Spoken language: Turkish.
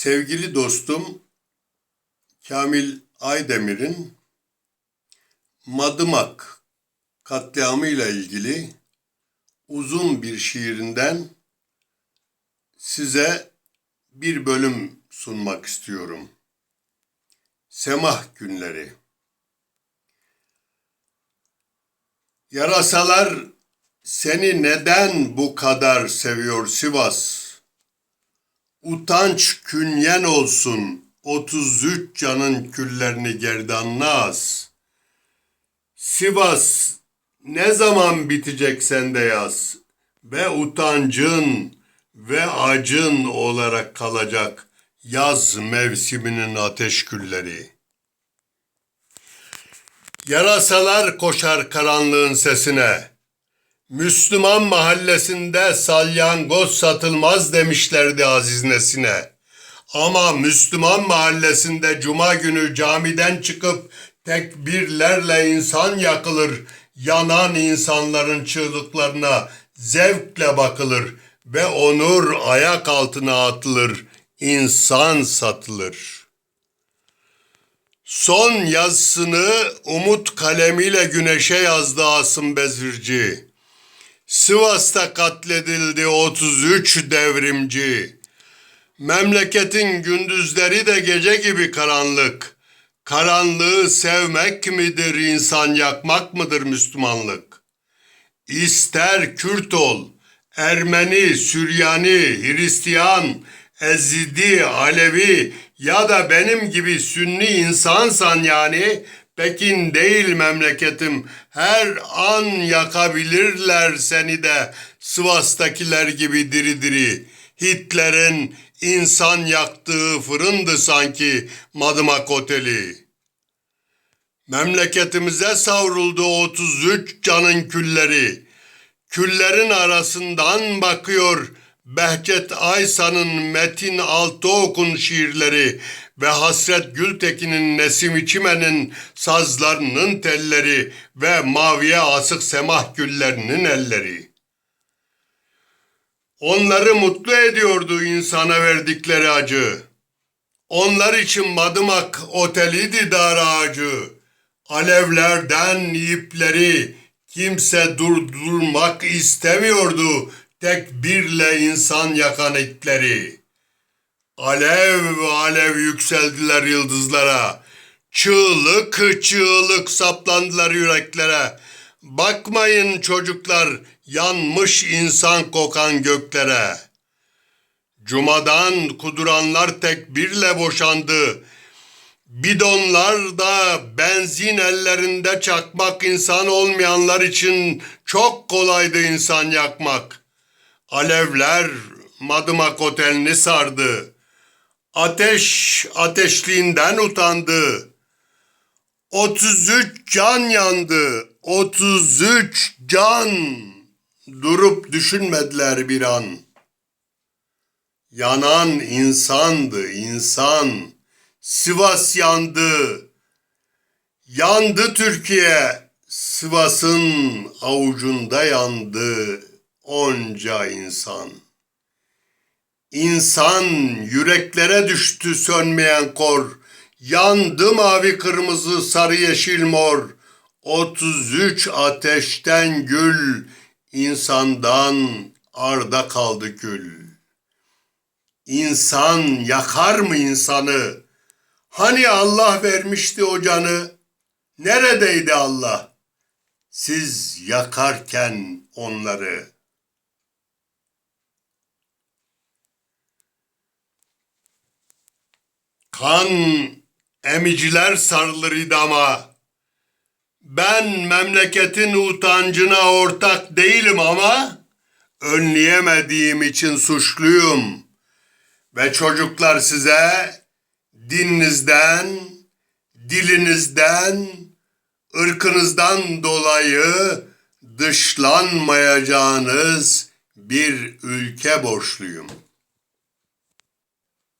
Sevgili dostum Kamil Aydemir'in Madımak katliamıyla ilgili uzun bir şiirinden size bir bölüm sunmak istiyorum. Semah Günleri Yarasalar seni neden bu kadar seviyor Sivas? Utanç künyen olsun 33 canın küllerini gerdanına as. Sivas ne zaman bitecek sende yaz? Ve utancın ve acın olarak kalacak yaz mevsiminin ateş külleri. Yarasalar koşar karanlığın sesine. Müslüman mahallesinde salyangoz satılmaz demişlerdi Aziz Nesin'e. Ama Müslüman mahallesinde cuma günü camiden çıkıp tekbirlerle insan yakılır, yanan insanların çığlıklarına zevkle bakılır ve onur ayak altına atılır, insan satılır.'' Son yazısını umut kalemiyle güneşe yazdı Asım Bezirci. Sivas'ta katledildi 33 devrimci. Memleketin gündüzleri de gece gibi karanlık. Karanlığı sevmek midir, insan yakmak mıdır Müslümanlık? İster Kürt ol, Ermeni, Süryani, Hristiyan, Ezidi, Alevi ya da benim gibi Sünni insansan yani Pekin değil memleketim her an yakabilirler seni de Sivas'takiler gibi diri diri. Hitler'in insan yaktığı fırındı sanki Madımak Oteli. Memleketimize savruldu 33 canın külleri. Küllerin arasından bakıyor Behçet Aysa'nın Metin Altıok'un şiirleri ve Hasret Gültekin'in Nesim İçimen'in sazlarının telleri ve maviye asık semah güllerinin elleri. Onları mutlu ediyordu insana verdikleri acı. Onlar için madımak oteliydi dar ağacı. Alevlerden ipleri kimse durdurmak istemiyordu tekbirle insan yakan itleri. Alev alev yükseldiler yıldızlara. Çığlık çığlık saplandılar yüreklere. Bakmayın çocuklar yanmış insan kokan göklere. Cumadan kuduranlar tekbirle boşandı. Bidonlar da benzin ellerinde çakmak insan olmayanlar için çok kolaydı insan yakmak. Alevler Madımak Oteli'ni sardı. Ateş ateşliğinden utandı. 33 can yandı. 33 can. Durup düşünmediler bir an. Yanan insandı insan. Sivas yandı. Yandı Türkiye. Sivas'ın avucunda yandı onca insan. İnsan yüreklere düştü sönmeyen kor. Yandı mavi kırmızı sarı yeşil mor. 33 ateşten gül, insandan arda kaldı kül. İnsan yakar mı insanı? Hani Allah vermişti o canı? Neredeydi Allah? Siz yakarken onları.'' Kan emiciler sarılır idama. Ben memleketin utancına ortak değilim ama önleyemediğim için suçluyum. Ve çocuklar size dininizden, dilinizden, ırkınızdan dolayı dışlanmayacağınız bir ülke borçluyum.''